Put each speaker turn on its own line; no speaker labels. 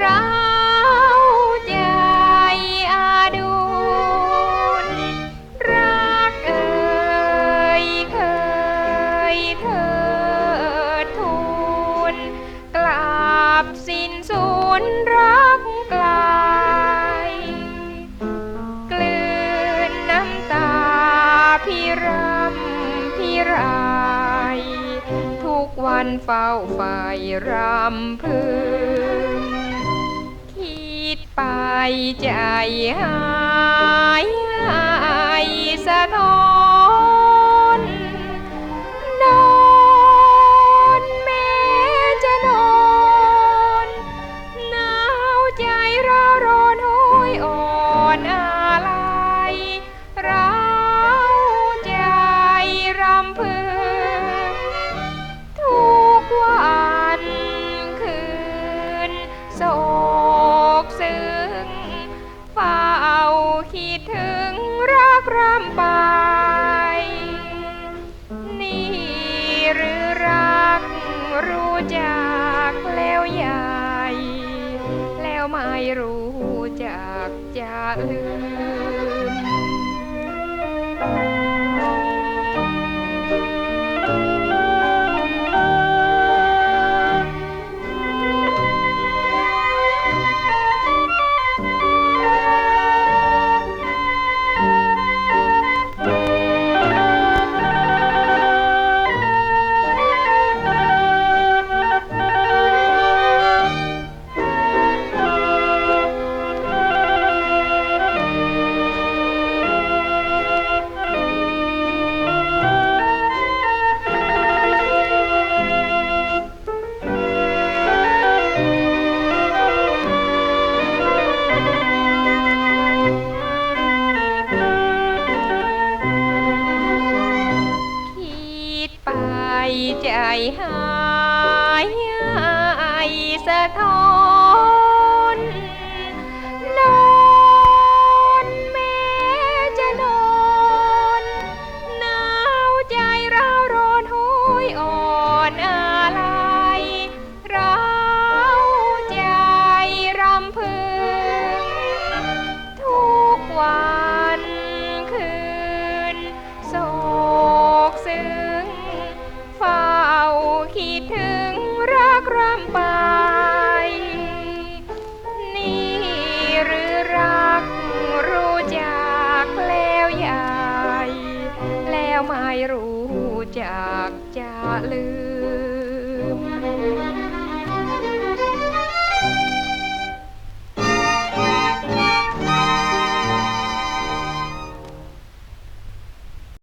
ราใจอาดูนรักเอ่ยเคยเถิดทูลกราบสิ้นสูญรักไกลกลืนน้ำตาพี่รำพี่ราย ทุกวันเฝ้าไฟรำพึงคิด ไปใจหายหาย แล้วไม่รู้จักจะลืม หายหายสะท้อนนอนแม้จะนอนหนาวใจเราร้อนโหยอ่อนอะไรเราวใจรำพึง ทุกวันคืนโศกซึ้งฝ้า คิดถึงรักรำไป นี่หรือรักรู้จักแล้วใหญ่แล้วไม่รู้จักจะลืม